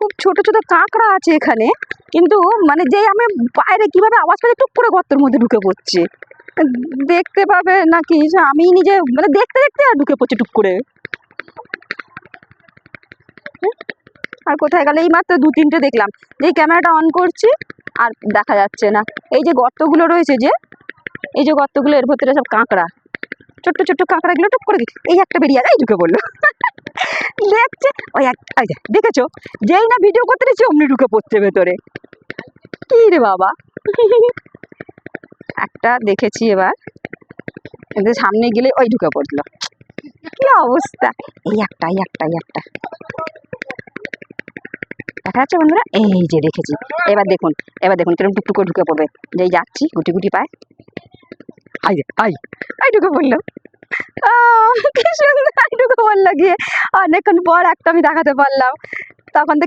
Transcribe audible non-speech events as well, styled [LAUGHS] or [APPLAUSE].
খুব ছোট ছোট কাঁকড়া আছে এখানে। কিন্তু মানে যেই আমি বাইরে কীভাবে আওয়াজ পাচ্ছি টুক করে গর্তের মধ্যে ঢুকে পড়ছে। দেখতে পাবে নাকি? আমি নিজে মানে দেখতে দেখতে আর ঢুকে পড়ছে টুক করে। আর কোথায় গেলে? এই মাত্র দু, তিনটে দেখলাম। যে ক্যামেরাটা অন করছি আর দেখা যাচ্ছে না। এই যে গর্তগুলো রয়েছে যে, এই যে গর্তগুলো, এর ভেতরে সব কাঁকড়া। ছোট্ট ছোট্ট কাঁকড়াগুলো টুক করে এই একটা বেরিয়ে এই ঢুকে পড়ল। [LAUGHS] দেখছে ওই এক এই দেখেছ? যেই না ভিডিও করতে দিচ্ছি অমনি ঢুকে পড়ছে ভেতরে। কি রে বাবা? একটা দেখেছি এবার। কিন্তু সামনে গেলে ওই ঢুকে পড়ল। কি অবস্থা? এই একটা এই একটা এই একটা। দেখা যাচ্ছে বন্ধুরা? এই যে দেখেছি। এবার দেখুন এবার দেখুন কীরকম টুকটুক ঢুকে পড়বে। যেই যাচ্ছি, গুটি গুটি পায়। আই আই আই ঢুকে পড়ল। কি সুন্দর আই ঢুকে লাগিয়ে গিয়ে অনেকক্ষণ পর একটা আমি দেখাতে পারলাম। তখন তো